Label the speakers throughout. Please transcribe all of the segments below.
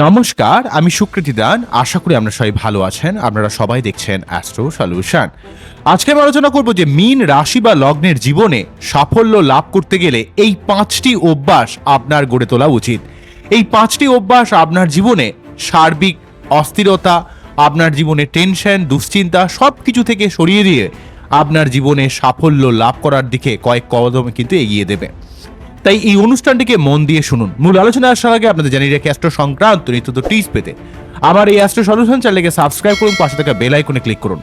Speaker 1: নমস্কার, আমি সুকৃতি দান। আশা করি আপনারা সবাই ভালো আছেন। আপনারা সবাই দেখছেন অ্যাস্ট্রো সলিউশন আজকে আমি আলোচনা করব যে মিন রাশি বা লগ্নের জীবনে সাফল্য লাভ করতে গেলে এই পাঁচটি অভ্যাস আপনার গড়ে তোলা উচিত। এই পাঁচটি অভ্যাস আপনার জীবনে সার্বিক অস্থিরতা, আপনার জীবনে টেনশন, দুশ্চিন্তা সব কিছু থেকে সরিয়ে দিয়ে আপনার জীবনে সাফল্য লাভ করার দিকে কয়েক কদমে কিন্তু এগিয়ে দেবে। তাই এই অনুষ্ঠানটিকে মন দিয়ে শুনুন। মূল আলোচনা আসার আগে আপনাদের জানিয়ে রাখি অ্যাস্ট্রো সংক্রান্ত নিত্য টিপস পেতে। আমার এই অ্যাস্ট্রো সলিউশন চ্যানেলকে সাবস্ক্রাইব করুন, পাশে থাকা বেল আইকনে ক্লিক করুন।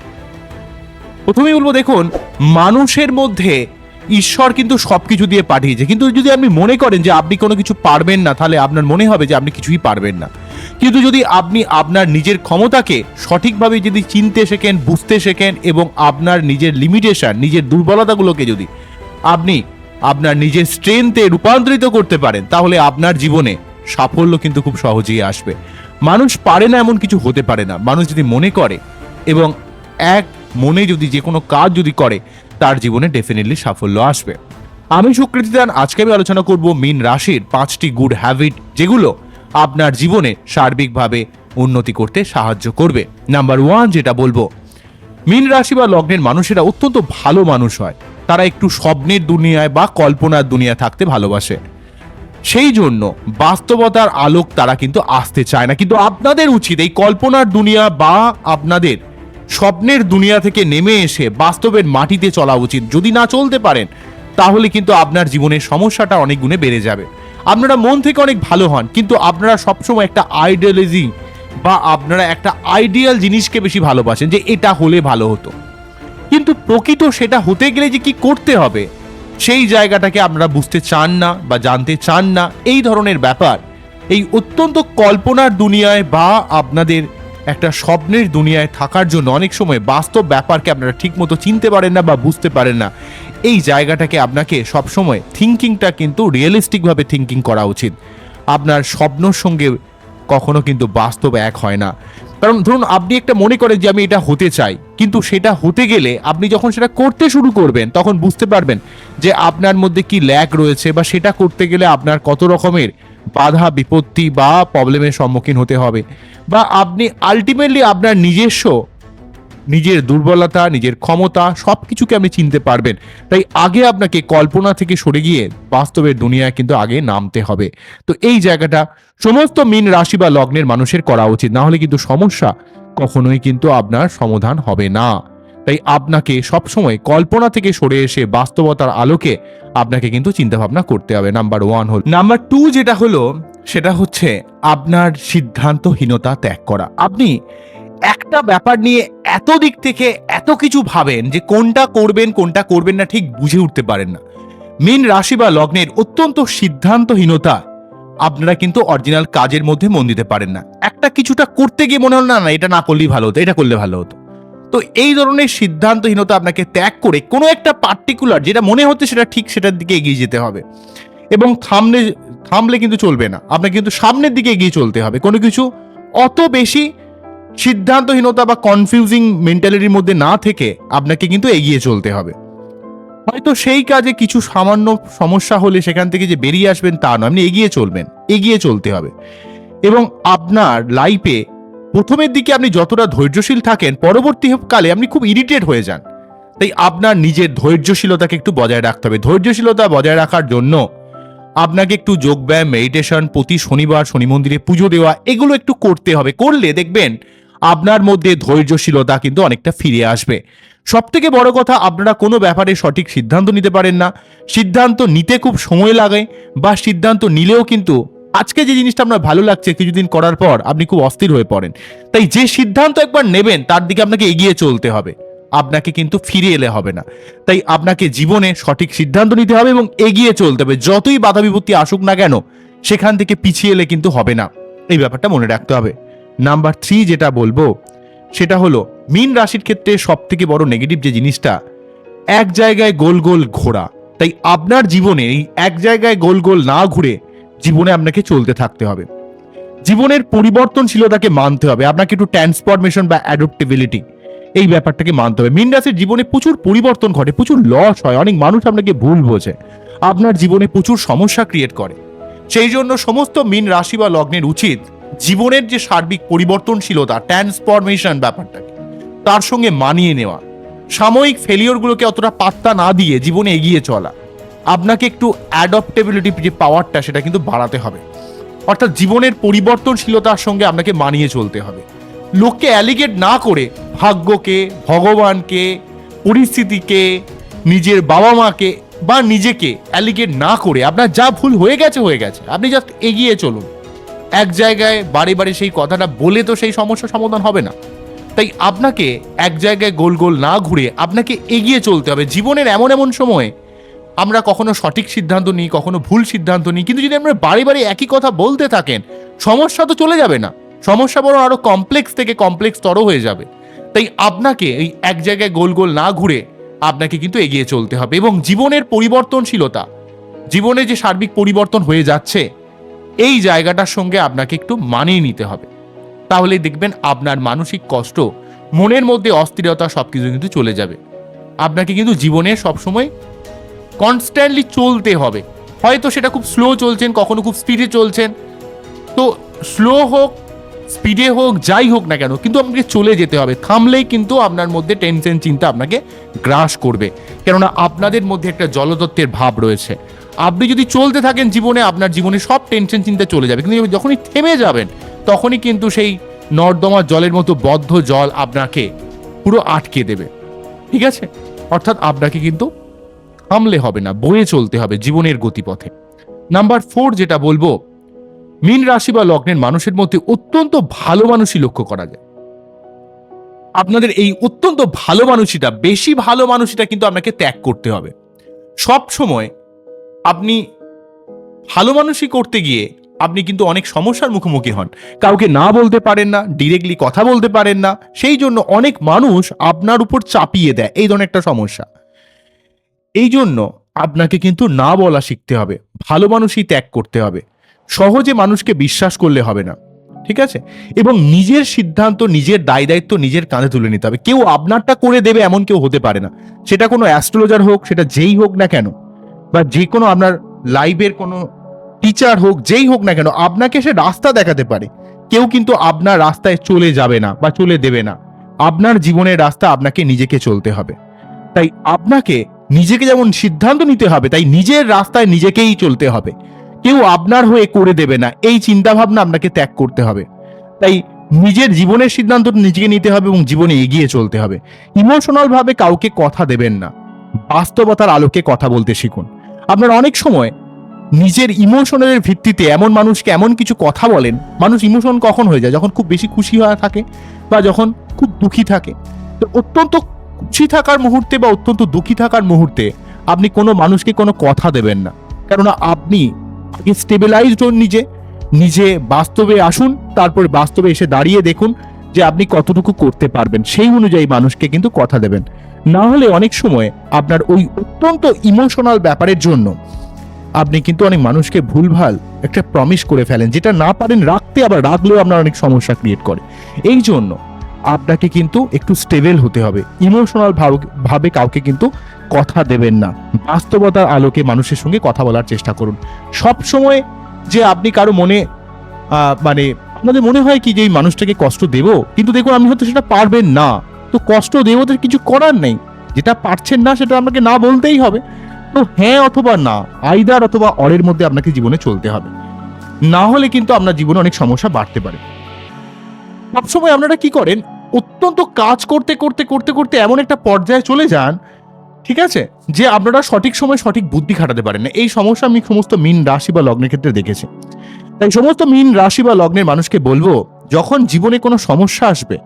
Speaker 1: প্রথমেই বলব, দেখুন, মানুষের মধ্যে ঈশ্বর কিন্তু সব কিছু দিয়ে পাঠিয়েছে। কিন্তু যদি আপনি মনে করেন যে আপনি কোনো কিছু পারবেন না, তাহলে আপনার মনে হবে যে আপনি কিছুই পারবেন না। কিন্তু যদি আপনি আপনার নিজের ক্ষমতাকে সঠিকভাবে যদি চিনতে শেখেন, বুঝতে শেখেন এবং আপনার নিজের লিমিটেশন নিজের দুর্বলতাগুলোকে যদি আপনি আপনার নিজের স্ট্রেংথে রূপান্তরিত করতে পারেন, তাহলে আপনার জীবনে সাফল্য কিন্তু খুব সহজেই আসবে। মানুষ পারে না এমন কিছু হতে পারে না। মানুষ যদি মনে করে এবং এক মনে যদি যে কোনো কাজ যদি করে, তার জীবনে ডেফিনেটলি সাফল্য আসবে। আমি সুকৃতি দান আজকে আমি আলোচনা করব মিন রাশির পাঁচটি গুড হ্যাবিট যেগুলো আপনার জীবনে সার্বিকভাবে উন্নতি করতে সাহায্য করবে। নাম্বার ওয়ান যেটা বলব, মিন রাশি বা লগ্নের মানুষেরা অত্যন্ত ভালো মানুষ হয়। তারা একটু স্বপ্নের দুনিয়ায় বা কল্পনার দুনিয়ায় থাকতে ভালোবাসে। সেই জন্য বাস্তবতার আলোক তারা কিন্তু আসতে চায় না। কিন্তু আপনাদের উচিত এই কল্পনার দুনিয়া বা আপনাদের স্বপ্নের দুনিয়া থেকে নেমে এসে বাস্তবের মাটিতে চলা উচিত। যদি না চলতে পারেন, তাহলে কিন্তু আপনার জীবনের সমস্যাটা অনেক গুণে বেড়ে যাবে। আপনারা মন থেকে অনেক ভালো হন, কিন্তু আপনারা সবসময় একটা আইডিয়ালজি বা আপনারা একটা আইডিয়াল জিনিসকে বেশি ভালোবাসেন যে এটা হলে ভালো হতো। কিন্তু প্রকৃত সেটা হতে গেলে যে কি করতে হবে? সেই জায়গাটাকে আপনারা বুঝতে চান না বা জানতে চান না। এই ধরনের ব্যাপার। এই অত্যন্ত কল্পনার দুনিয়ায় বা আপনাদের একটা স্বপ্নের দুনিয়ায় থাকার জন্য অনেক সময় বাস্তব ব্যাপারকে আপনারা ঠিকমতো চিনতে পারেন না বা বুঝতে পারেন না। এই জায়গাটাকে আপনাকে সবসময় থিঙ্কিংটা কিন্তু রিয়েলিস্টিকভাবে থিঙ্কিং করা উচিত। আপনার স্বপ্নর সঙ্গে কখনো কিন্তু বাস্তব এক হয় না। কারণ ধরুন, আপনি একটা মনে করেন যে আমি এটা হতে চাই, কিন্তু সেটা হতে গেলে আপনি যখন সেটা করতে শুরু করবেন, তখন বুঝতে পারবেন যে আপনার মধ্যে কি ল্যাক রয়েছে বা সেটা করতে গেলে আপনার কত রকমের বাধা, বিপত্তি বা প্রবলেমের সম্মুখীন হতে হবে। বা আপনি আলটিমেটলি আপনার নিজস্ব নিজের দুর্বলতা, নিজের ক্ষমতা সব কিছুকে আপনি চিনতে পারবেন। তাই আগে আপনাকে কল্পনা থেকে সরে গিয়ে বাস্তবের দুনিয়ায় কিন্তু আগে নামতে হবে। তো এই জায়গাটা সমস্ত মিন রাশি বা লগ্নের মানুষের করা উচিত। না হলে কিন্তু সমস্যা কখনোই কিন্তু আপনার সমাধান হবে না। তাই আপনাকে সবসময় কল্পনা থেকে সরে এসে বাস্তবতার আলোকে আপনাকে কিন্তু চিন্তা ভাবনা করতে হবে। নাম্বার ওয়ান হল, নাম্বার টু যেটা হলো, সেটা হচ্ছে আপনার সিদ্ধান্তহীনতা ত্যাগ করা। আপনি একটা ব্যাপার নিয়ে এত দিক থেকে এত কিছু ভাবেন যে কোনটা করবেন কোনটা করবেন না ঠিক বুঝে উঠতে পারেন না। মীন রাশি বা লগ্নের অত্যন্ত সিদ্ধান্তহীনতা আপনারা কিন্তু অরিজিনাল কাজের মধ্যে মন দিতে পারেন না। একটা কিছুটা করতে গিয়ে মনে হল, না না, এটা না করলেই ভালো হতো, এটা করলে ভালো হতো। তো এই ধরনের সিদ্ধান্তহীনতা আপনাকে ত্যাগ করে কোনো একটা পার্টিকুলার যেটা মনে হচ্ছে সেটা ঠিক সেটার দিকে এগিয়ে যেতে হবে। এবং থামলে থামলে কিন্তু চলবে না। আপনাকে কিন্তু সামনের দিকে এগিয়ে চলতে হবে। কোনো কিছু অত বেশি সিদ্ধান্তহীনতা বা কনফিউজিং মেন্টালিটির মধ্যে না থেকে আপনাকে কিন্তু এগিয়ে চলতে হবে। হয়তো সেই কাজে কিছু সামান্য সমস্যা হলে সেখান থেকে যে বেরিয়ে আসবেন তা নয়, আপনি এগিয়ে চলবেন, এগিয়ে চলতে হবে। এবং আপনার লাইফে প্রথমের দিকে আপনি যতটা ধৈর্যশীল থাকেন পরবর্তীকালে আপনি খুব ইরিটেট হয়ে যান। তাই আপনার নিজের ধৈর্যশীলতাকে একটু বজায় রাখতে হবে। ধৈর্যশীলতা বজায় রাখার জন্য আপনাকে একটু যোগব্যায়াম মেডিটেশন প্রতি শনিবার শনি মন্দিরে পুজো দেওয়া, এগুলো একটু করতে হবে। করলে দেখবেন আপনার মধ্যে ধৈর্যশীলতা কিন্তু অনেকটা ফিরে আসবে। সব থেকে বড় কথা, আপনারা কোনো ব্যাপারে সঠিক সিদ্ধান্ত নিতে পারেন না। সিদ্ধান্ত নিতে খুব সময় লাগে বা সিদ্ধান্ত নিলেও কিন্তু আজকে যে জিনিসটা আপনার ভালো লাগছে, কিছুদিন করার পর আপনি খুব অস্থির হয়ে পড়েন। তাই যে সিদ্ধান্ত একবার নেবেন, তার দিকে আপনাকে এগিয়ে চলতে হবে। আপনাকে কিন্তু ফিরে এলে হবে না। তাই আপনাকে জীবনে সঠিক সিদ্ধান্ত নিতে হবে এবং এগিয়ে চলতে হবে। যতই বাধা বিপত্তি আসুক না কেন, সেখান থেকে পিছিয়ে এলে কিন্তু হবে না। এই ব্যাপারটা মনে রাখতে হবে। নাম্বার থ্রি যেটা বলব, সেটা হলো, মিন রাশির ক্ষেত্রে সব থেকে বড় নেগেটিভ যে জিনিসটা, এক জায়গায় গোল গোল ঘোরা। তাই আপনার জীবনে এই এক জায়গায় গোল গোল না ঘুরে জীবনে আপনাকে চলতে থাকতে হবে। জীবনের পরিবর্তনশীলতাকে মানতে হবে। আপনাকে একটু ট্রান্সফরমেশন বা অ্যাডপ্টেবিলিটি এই ব্যাপারটাকে মানতে হবে। মিন রাশির জীবনে প্রচুর পরিবর্তন ঘটে, প্রচুর লস হয়, অনেক মানুষ আপনাকে ভুল বোঝে। আপনার জীবনে প্রচুর সমস্যা ক্রিয়েট করে। সেই জন্য সমস্ত মিন রাশি বা লগ্নের উচিত জীবনের যে সার্বিক পরিবর্তনশীলতা ট্রান্সফরমেশন ব্যাপারটাকে, তার সঙ্গে মানিয়ে নেওয়া, সাময়িক ফেলিওরগুলোকে অতটা পাত্তা না দিয়ে জীবনে এগিয়ে চলা, আপনাকে একটু অ্যাডপ্টেবিলিটি যে পাওয়ারটা সেটা কিন্তু বাড়াতে হবে। অর্থাৎ জীবনের পরিবর্তনশীলতার সঙ্গে আপনাকে মানিয়ে চলতে হবে। লোককে অ্যালিগেট না করে ভাগ্যকে, ভগবানকে, পরিস্থিতিকে, নিজের বাবা মাকে বা নিজেকে অ্যালিগেট না করে আপনার যা ভুল হয়ে গেছে হয়ে গেছে। আপনি জাস্ট এগিয়ে চলুন। এক জায়গায় বারে বারে সেই কথাটা বলে তো সেই সমস্যার সমাধান হবে না। তাই আপনাকে এক জায়গায় গোল গোল না ঘুরে আপনাকে এগিয়ে চলতে হবে। জীবনের এমন এমন সময়ে আমরা কখনো সঠিক সিদ্ধান্ত নিই, কখনো ভুল সিদ্ধান্ত নিই, কিন্তু যদি আমরা বারে বারে একই কথা বলতে থাকেন, সমস্যা তো চলে যাবে না। সমস্যা বড় আরও কমপ্লেক্স থেকে কমপ্লেক্স তর হয়ে যাবে। তাই আপনাকে এই এক জায়গায় গোল গোল না ঘুরে আপনাকে কিন্তু এগিয়ে চলতে হবে। এবং জীবনের পরিবর্তনশীলতা, জীবনে যে সার্বিক পরিবর্তন হয়ে যাচ্ছে এই জায়গাটার সঙ্গে আপনাকে একটু মানিয়ে নিতে হবে। তাহলে দেখবেন আপনার মানসিক কষ্ট, মনের মধ্যে অস্থিরতা সব কিছু কিন্তু চলে যাবে। আপনাকে কিন্তু জীবনে সবসময় কনস্ট্যান্টলি চলতে হবে। হয়তো সেটা খুব স্লো চলছেন, কখনো খুব স্পিডে চলছেন। তো স্লো হোক স্পিডে হোক, যাই হোক না কেন, কিন্তু আপনাকে চলে যেতে হবে। থামলেই কিন্তু আপনার মধ্যে টেনশন চিন্তা আপনাকে গ্রাস করবে। কেননা আপনাদের মধ্যে একটা জলতত্ত্বের ভাব রয়েছে। আপনি যদি চলতে থাকেন জীবনে, আপনার জীবনে সব টেনশন চিন্তা চলে যাবে। কিন্তু যখনই থেমে যাবেন, তখনই কিন্তু সেই নর্দমা জলের মতো বদ্ধ জল আপনাকে পুরো আটকে দেবে। ঠিক আছে? অর্থাৎ আপনাকে কিন্তু থামলে হবে না, বয়ে চলতে হবে জীবনের গতিপথে। নাম্বার ফোর যেটা বলব, মীন রাশি বা লগ্নের মানুষের মধ্যে অত্যন্ত ভালো মানুষই লক্ষ্য করা যায়। আপনাদের এই অত্যন্ত ভালো মানুষটা, বেশি ভালো মানুষটা কিন্তু আপনাকে ত্যাগ করতে হবে। সব সময় আপনি ভালো মানুষই করতে গিয়ে আপনি কিন্তু অনেক সমস্যার মুখোমুখি হন। কাউকে না বলতে পারেন না ডিরেক্টলি কথা বলতে পারেন না, সেই জন্য অনেক মানুষ আপনার উপর চাপিয়ে দেয়। এই ধরনের একটা সমস্যা। এই জন্য আপনাকে কিন্তু না বলা শিখতে হবে। ভালো মানুষই ত্যাগ করতে হবে। সহজে মানুষকে বিশ্বাস করলে হবে না। ঠিক আছে? এবং নিজের সিদ্ধান্ত, নিজের দায় দায়িত্ব নিজের কাঁধে তুলে নিতে হবে। কেউ আপনারটা করে দেবে এমন কেউ হতে পারে না। সেটা কোনো অ্যাস্ট্রোলজার হোক, সেটা যেই হোক না কেন। বা যে কোনো আপনার লাইভের কোনো টিচার হোক, যেই হোক না কেন, আপনাকে সে রাস্তা দেখাতে পারে। কেউ কিন্তু আপনার রাস্তায় চলে যাবে না বা চলে দেবে না। আপনার জীবনের রাস্তা আপনাকে নিজেকে চলতে হবে। তাই আপনাকে নিজেকে যেমন সিদ্ধান্ত নিতে হবে, তাই নিজের রাস্তায় নিজেকেই চলতে হবে। কেউ আপনার হয়ে করে দেবে না, এই চিন্তা ভাবনা আপনাকে ত্যাগ করতে হবে। তাই নিজের জীবনের সিদ্ধান্ত নিজেকে নিতে হবে এবং জীবনে এগিয়ে চলতে হবে। ইমোশনাল ভাবে কাউকে কথা দেবেন না। বাস্তবতার আলোকে কথা বলতে শিখুন। আপনার অনেক সময় নিজের ইমোশনের ভিত্তিতে এমন মানুষকে এমন কিছু কথা বলেন, মানুষ ইমোশন কখন হয়ে যায়? যখন খুব বেশি খুশি হয়ে থাকে বা যখন খুব দুঃখী থাকে। তো অত্যন্ত খুশি থাকার মুহূর্তে বা অত্যন্ত দুঃখী থাকার মুহূর্তে আপনি কোনো মানুষকে কোনো কথা দেবেন না। কেননা আপনি আগে স্টেবিলাইজড হন নিজে নিজে বাস্তবে আসুন, তারপর বাস্তবে এসে দাঁড়িয়ে দেখুন যে আপনি কতটুকু করতে পারবেন। সেই অনুযায়ী মানুষকে কিন্তু কথা দেবেন। না হলে অনেক সময় আপনার ওই অত্যন্ত ইমোশনাল ব্যাপারের জন্য আপনি কিন্তু অনেক মানুষকে ভুলভাল একটা প্রমিস করে ফেলেন, যেটা না পারেন রাখতে আবার রাখলেও আপনার অনেক সমস্যা ক্রিয়েট করে। এই জন্য আপনাকে কিন্তু একটু স্টেবল হতে হবে। ইমোশনাল ভাবে কাউকে কিন্তু কথা দেবেন না। বাস্তবতার আলোকে মানুষের সঙ্গে কথা বলার চেষ্টা করুন। সব সময় যে আপনি কারও মনে মানে আপনাদের মনে হয় কি যে এই মানুষটাকে কষ্ট দেব? কিন্তু দেখুন, আপনি হয়তো সেটা পারবেন না। তো কষ্ট দেবো তো কিছু করার নেই। যেটা পারছেন না সেটা আপনাকে না বলতেই হবে। তো হ্যাঁ অথবা না আইদার অথবা অরের মধ্যে আপনাকে জীবনে চলতে হবে। না হলে কিন্তু আপনার জীবনে অনেক সমস্যা বাড়তে পারে। সবসময় আপনারা কি করেন, অত্যন্ত কাজ করতে করতে করতে করতে এমন একটা পর্যায়ে চলে যান, ঠিক আছে, যে আপনারা সঠিক সময় সঠিক বুদ্ধি খাটাতে পারেন না। এই সমস্যা আমি সমস্ত মিন রাশি বা লগ্নের ক্ষেত্রে দেখেছি। তাই সমস্ত মিন রাশি বা লগ্নের মানুষকে বলব, যখন জীবনে কোনো সমস্যা আসবে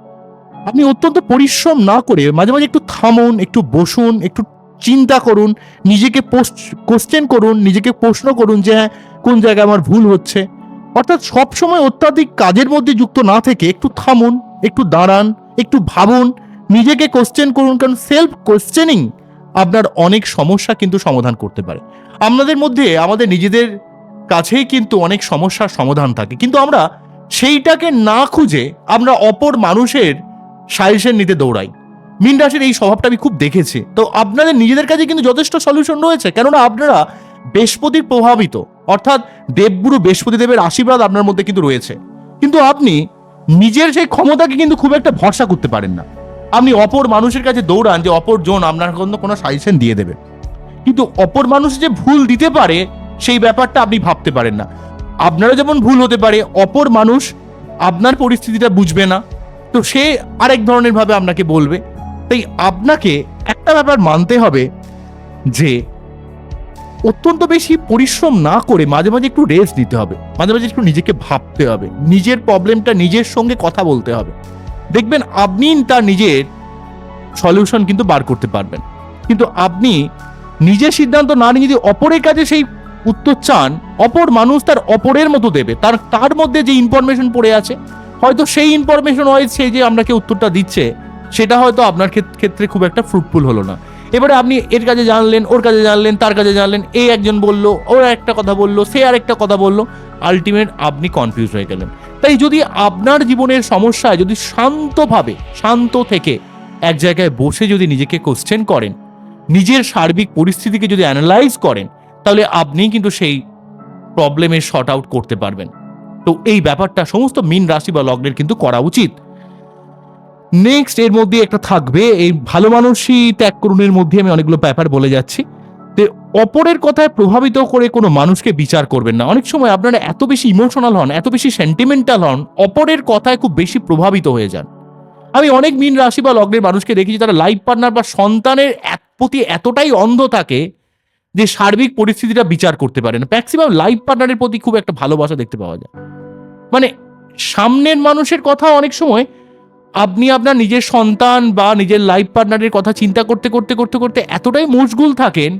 Speaker 1: আপনি অত্যন্ত পরিশ্রম না করে মাঝে মাঝে একটু থামুন, একটু বসুন, একটু চিন্তা করুন, নিজেকে পোস্ট কোশ্চেন করুন, নিজেকে প্রশ্ন করুন যে হ্যাঁ কোন জায়গায় আমার ভুল হচ্ছে। অর্থাৎ সবসময় অত্যাধিক কাজের মধ্যে যুক্ত না থেকে একটু থামুন, একটু দাঁড়ান, একটু ভাবুন, নিজেকে কোশ্চেন করুন কারণ সেলফ কোশ্চেনিং আপনার অনেক সমস্যা কিন্তু সমাধান করতে পারে। আপনাদের মধ্যে, আমাদের নিজেদের কাছেই কিন্তু অনেক সমস্যার সমাধান থাকে। কিন্তু আমরা সেইটাকে না খুঁজে আমরা অপর মানুষের সাজেশন নিতে দৌড়াই। মিন রাশির এই স্বভাবটা আমি খুব দেখেছি। তো আপনাদের নিজেদের কাছে কিন্তু যথেষ্ট সলিউশন রয়েছে, কেননা আপনারা বৃহস্পতির প্রভাবিত, অর্থাৎ দেবগুরু বৃহস্পতি দেবের আশীর্বাদ আপনার মধ্যে কিন্তু রয়েছে। কিন্তু আপনি নিজের সেই ক্ষমতাকে কিন্তু খুব একটা ভরসা করতে পারেন না। আপনি অপর মানুষের কাছে দৌড়ান যে, অপর জন আপনার কোনো কোনো সাজেশন দিয়ে দেবে। কিন্তু অপর মানুষ যে ভুল দিতে পারে, সেই ব্যাপারটা আপনি ভাবতে পারেন না। আপনারা যেমন ভুল হতে পারে, অপর মানুষ আপনার পরিস্থিতিটা বুঝবে না। তো সে আরেক ধরনের ভাবে আপনাকে বলবে। তাই আপনাকে একটা ব্যাপার মানতে হবে যে, অত্যন্ত বেশি পরিশ্রম না করে মাঝে মাঝে একটু রেস্ট দিতে হবে। মাঝে মাঝে একটু নিজেকে ভাবতে হবে। নিজের প্রবলেমটা নিজের সঙ্গে কথা বলতে হবে। দেখবেন আপনি তার নিজের সলিউশন কিন্তু বার করতে পারবেন। কিন্তু আপনি নিজের সিদ্ধান্ত না নিয়ে যদি অপরের কাছে সেই উত্তর চান, অপর মানুষ তার অপরের মতো দেবে। তার তার মধ্যে যে ইনফরমেশন পড়ে আছে হয়তো সেই ইনফরমেশন হয় সেই যে আপনাকে উত্তরটা দিচ্ছে, সেটা হয়তো আপনার ক্ষেত- ক্ষেত্রে খুব একটা ফ্রুটফুল হলো না। এবারে আপনি এর কাছে জানলেন, ওর কাছে জানলেন, তার কাছে জানলেন, এই একজন বলল, ওর একটা কথা বলল, সে আর একটা কথা বলল আলটিমেট আপনি কনফিউজ হয়ে গেলেন। তাই যদি আপনার জীবনের সমস্যায় যদি শান্তভাবে, শান্ত থেকে এক জায়গায় বসে যদি নিজেকে কোশ্চেন করেন, নিজের সার্বিক পরিস্থিতিকে যদি অ্যানালাইজ করেন, তাহলে আপনি কিন্তু সেই প্রবলেমের শর্ট আউট করতে পারবেন। তো এই ব্যাপারটা সমস্ত মিন রাশি বা লগ্নের কিন্তু করা উচিত। নেক্সট এর মধ্যে একটা থাকবে, এই ভালো মানুষই ত্যাগ করুণের মধ্যে আমি অনেকগুলো ব্যাপার বলে যাচ্ছি। যে অপরের কথায় প্রভাবিত করে কোনো মানুষকে বিচার করবেন না। অনেক সময় আপনারা এত বেশি ইমোশনাল হন, এত বেশি সেন্টিমেন্টাল হন, অপরের কথায় খুব বেশি প্রভাবিত হয়ে যান। আমি অনেক মিন রাশি বা লগ্নের মানুষকে দেখেছি তারা লাইফ পার্টনার বা সন্তানের এক- প্রতি এতটাই অন্ধ থাকে যে সার্বিক পরিস্থিতিটা বিচার করতে পারে না। ম্যাক্সিমাম লাইফ পার্টনারের প্রতি খুব একটা ভালোবাসা দেখতে পাওয়া যায়। মানে সামনের মানুষের কথা অনেক সময় আপনি আপনার নিজের সন্তান বা নিজের লাইফ পার্টনারের কথা চিন্তা করতে করতে করতে করতে এতটাই মশগুল থাকেন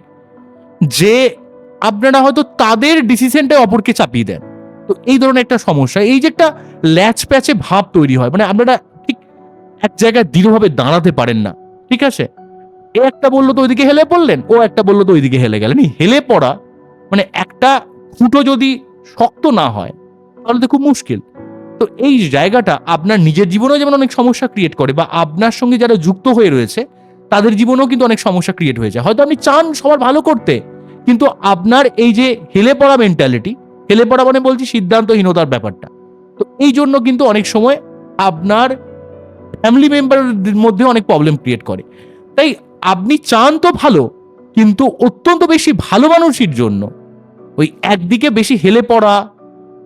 Speaker 1: যে আপনারা হয়তো তাদের ডিসিশনটা অপরকে চাপিয়ে দেন। তো এই ধরনের একটা সমস্যা। এই যে একটা ল্যাচ প্যাচে ভাব তৈরি হয় মানে আপনারা ঠিক এক জায়গায় দৃঢ়ভাবে দাঁড়াতে পারেন না, ঠিক আছে? এ একটা বলল তো ওইদিকে হেলে পড়লেন, ও একটা বলল তো ওইদিকে হেলে গেলেন। হেলে পড়া মানে একটা ফুটো যদি শক্ত না হয় তাহলে তো খুব মুশকিল। তো এই জায়গাটা আপনার নিজের জীবনেও যেমন অনেক সমস্যা ক্রিয়েট করে বা আপনার সঙ্গে যারা যুক্ত হয়ে রয়েছে, তাদের জীবনেও কিন্তু অনেক সমস্যা ক্রিয়েট হয়ে যায়। হয়তো আপনি চান সবার ভালো করতে, কিন্তু আপনার এই যে হেলে পড়া মেন্টালিটি হেলে পড়া মানে বলছি সিদ্ধান্তহীনতার ব্যাপারটা। তো এই জন্য কিন্তু অনেক সময় আপনার ফ্যামিলি মেম্বারদের মধ্যে অনেক প্রবলেম ক্রিয়েট করে। তাই আপনি চান তো ভালো, কিন্তু অত্যন্ত বেশি ভালো মানুষের জন্য ওই একদিকে বেশি হেলে পড়া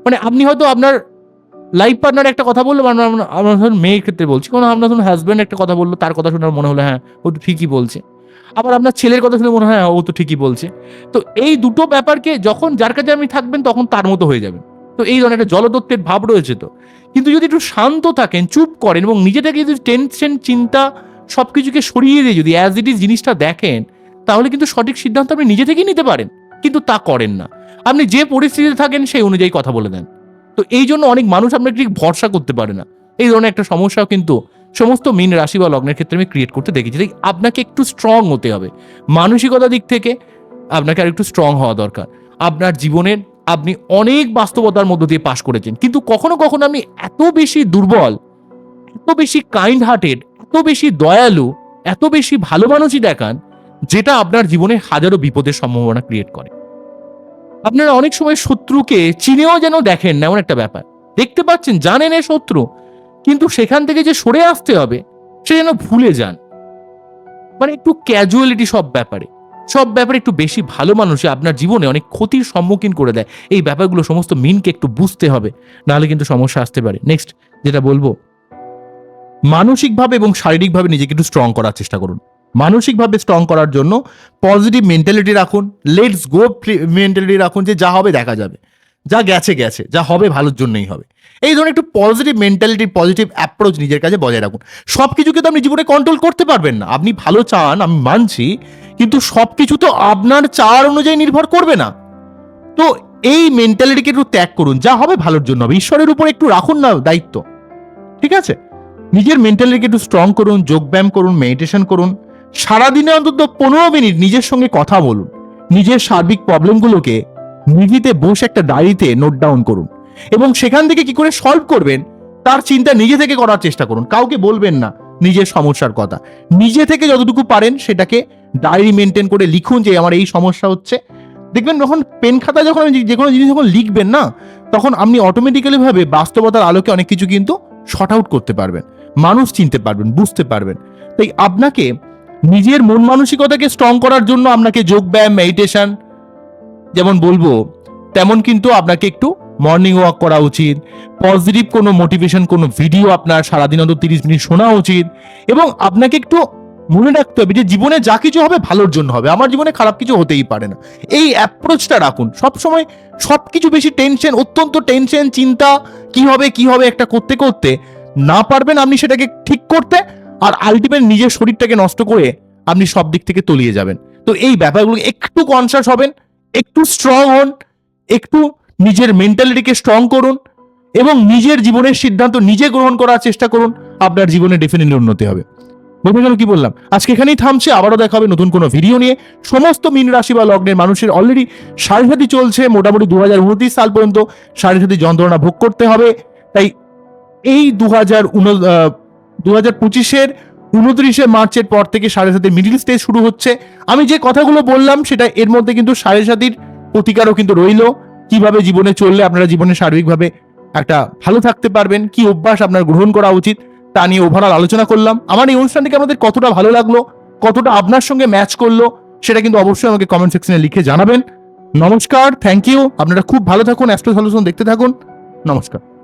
Speaker 1: মানে আপনি হয়তো আপনার লাইফ পার্টনার একটা কথা বলল আমরা ধরুন মেয়ের ক্ষেত্রে বলছি, কোনো আপনার ধরুন হাজব্যান্ড একটা কথা বলল, তার কথা শুনে আমার মনে হলো হ্যাঁ ও তো ঠিকই বলছে। আবার আপনার ছেলের কথা শুনে মনে হয় হ্যাঁ ও তো ঠিকই বলছে। তো এই দুটো ব্যাপারকে যখন যার কাছে আপনি থাকবেন, তখন তার মতো হয়ে যাবেন। তো এই ধরনের একটা জলদত্তের ভাব রয়েছে তো। কিন্তু যদি একটু শান্ত থাকেন, চুপ করেন এবং নিজে থেকে যদি টেনশন চিন্তা সব কিছুকে সরিয়ে দিয়ে যদি অ্যাজ ইট ইজ জিনিসটা দেখেন, তাহলে কিন্তু সঠিক সিদ্ধান্ত আপনি নিজে থেকেই নিতে পারেন। কিন্তু তা করেন না। আপনি যে পরিস্থিতিতে থাকেন সেই অনুযায়ী কথা বলে দেন। তো এই জন্য অনেক মানুষ আপনাকে ঠিক ভরসা করতে পারে না। এই ধরনের একটা সমস্যাও কিন্তু সমস্ত মিন রাশি বা লগ্নের ক্ষেত্রে আমি ক্রিয়েট করতে দেখেছি। তাই আপনাকে একটু স্ট্রং হতে হবে। মানসিকতা দিক থেকে আপনাকে আর একটু স্ট্রং হওয়া দরকার। আপনার জীবনের আপনি অনেক বাস্তবতার মধ্য দিয়ে পাশ করেছেন। কিন্তু কখনো কখনো আপনি এত বেশি দুর্বল, এত বেশি কাইন্ড হার্টেড এত বেশি দয়ালু, এত বেশি ভালো মানুষই দেখান, যেটা আপনার জীবনে হাজারো বিপদের সম্ভাবনা ক্রিয়েট করে। আপনারা অনেক সময় শত্রুকে চিনেও যেন দেখেন না, এমন একটা ব্যাপার। দেখতে পাচ্ছেন, জানেন এ শত্রু, কিন্তু সেখান থেকে যে সরে আসতে হবে, সে যেন ভুলে যান। মানে একটু ক্যাজুয়ালিটি সব ব্যাপারে। সব ব্যাপারে একটু বেশি ভালো মানুষই আপনার জীবনে অনেক ক্ষতির সম্মুখীন করে দেয়। এই ব্যাপারগুলো সমস্ত মিনকে একটু বুঝতে হবে, নাহলে কিন্তু সমস্যা আসতে পারে। নেক্সট যেটা বলব, মানসিকভাবে এবং শারীরিকভাবে নিজেকে একটু স্ট্রং করার চেষ্টা করুন। মানসিকভাবে স্ট্রং করার জন্য পজিটিভ মেন্টালিটি রাখুন। লেটস গো মেন্টালিটি রাখুন যে যা হবে দেখা যাবে। যা গেছে গেছে। যা হবে ভালোর জন্যই হবে। এই ধরনের একটু পজিটিভ মেন্টালিটি পজিটিভ অ্যাপ্রোচ নিজের কাছে বজায় রাখুন। সব কিছুকে তো আপনি জীবনে কন্ট্রোল করতে পারবেন না। আপনি ভালো চান, আমি মানছি, কিন্তু সব কিছু তো আপনার চাওয়ার অনুযায়ী নির্ভর করবে না। তো এই মেন্টালিটিকে একটু ত্যাগ করুন। যা হবে ভালোর জন্য হবে। ঈশ্বরের উপর একটু রাখুন না দায়িত্ব। ঠিক আছে? নিজের মেন্টালিটিকে একটু স্ট্রং করুন, যোগব্যায়াম করুন মেডিটেশন করুন। সারাদিনে অন্তত পনেরো মিনিট নিজের সঙ্গে কথা বলুন। নিজের সার্বিক প্রবলেমগুলোকে নিভিতে বসে একটা ডায়েরিতে নোট ডাউন করুন এবং সেখান থেকে কি করে সলভ করবেন, তার চিন্তা নিজে থেকে করার চেষ্টা করুন। কাউকে বলবেন না নিজের সমস্যার কথা। নিজে থেকে যতটুকু পারেন সেটাকে ডায়েরি মেনটেন করে লিখুন যে আমার এই সমস্যা হচ্ছে। দেখবেন যখন পেন খাতা যখন যে কোনো জিনিস যখন লিখবেন না, তখন আপনি অটোমেটিক্যালি ভাবে বাস্তবতার আলোকে অনেক কিছু কিন্তু শর্ট আউট করতে পারবেন। মানুষ চিনতে পারবেন, বুঝতে পারবেন। তাই আপনাকে নিজের মন মানসিকতাকে স্ট্রং করার জন্য আপনাকে যোগব্যায়াম মেডিটেশন যেমন বলব, তেমন কিন্তু আপনাকে একটু মর্নিং ওয়াক করা উচিত। পজিটিভ কোনো মোটিভেশন কোনো ভিডিও আপনার সারাদিন অন্তত তিরিশ মিনিট শোনা উচিত। এবং আপনাকে একটু মনে রাখতে হবে যে জীবনে যা কিছু হবে ভালোর জন্য হবে। আমার জীবনে খারাপ কিছু হতেই পারে না। এই অ্যাপ্রোচটা রাখুন। সবসময় সব কিছু বেশি টেনশন অত্যন্ত টেনশন চিন্তা, কি হবে কি হবে, একটা করতে করতে না পারবেন আপনি সেটাকে ঠিক করতে। আর আলটিমেট নিজের শরীরটাকে নষ্ট করে আপনি সব দিক থেকে তলিয়ে যাবেন। তো এই ব্যাপারগুলো একটু কনসাস হবেন, একটু স্ট্রং হন, একটু নিজের মেন্টালিটিকে স্ট্রং করুন এবং নিজের জীবনের সিদ্ধান্ত নিজে গ্রহণ করার চেষ্টা করুন, আপনার জীবনে ডেফিনেটলি উন্নতি হবে। বোঝা গেল কি বললাম? আজকে এখানেই থামছে, আবারও দেখা হবে নতুন কোনো ভিডিও নিয়ে। সমস্ত মীন রাশি বা লগ্নের মানুষের অলরেডি সাড়ে চলছে, মোটামুটি দু হাজার উনত্রিশ সাল পর্যন্ত সাড়ে যন্ত্রণা ভোগ করতে হবে। তাই এই দু হাজার দু হাজার পঁচিশের উনত্রিশে মার্চের পর থেকে সাড়ে সাতের মিডিল স্টেজ শুরু হচ্ছে। আমি যে কথাগুলো বললাম, সেটা এর মধ্যে কিন্তু সাড়ে সাতির প্রতিকারও কিন্তু রইল। কীভাবে জীবনে চললে আপনারা জীবনে সার্বিকভাবে একটা ভালো থাকতে পারবেন, কি অভ্যাস আপনার গ্রহণ করা উচিত, তা নিয়ে ওভারঅল আলোচনা করলাম। আমার এই অনুষ্ঠানটিকে আমাদের কতটা ভালো লাগল, কতটা আপনার সঙ্গে ম্যাচ করল, সেটা কিন্তু অবশ্যই আমাকে কমেন্ট সেকশনে লিখে জানাবেন। নমস্কার থ্যাংক ইউ আপনারা খুব ভালো থাকুন অ্যাস্ট্রো সলিউশন দেখতে থাকুন। নমস্কার।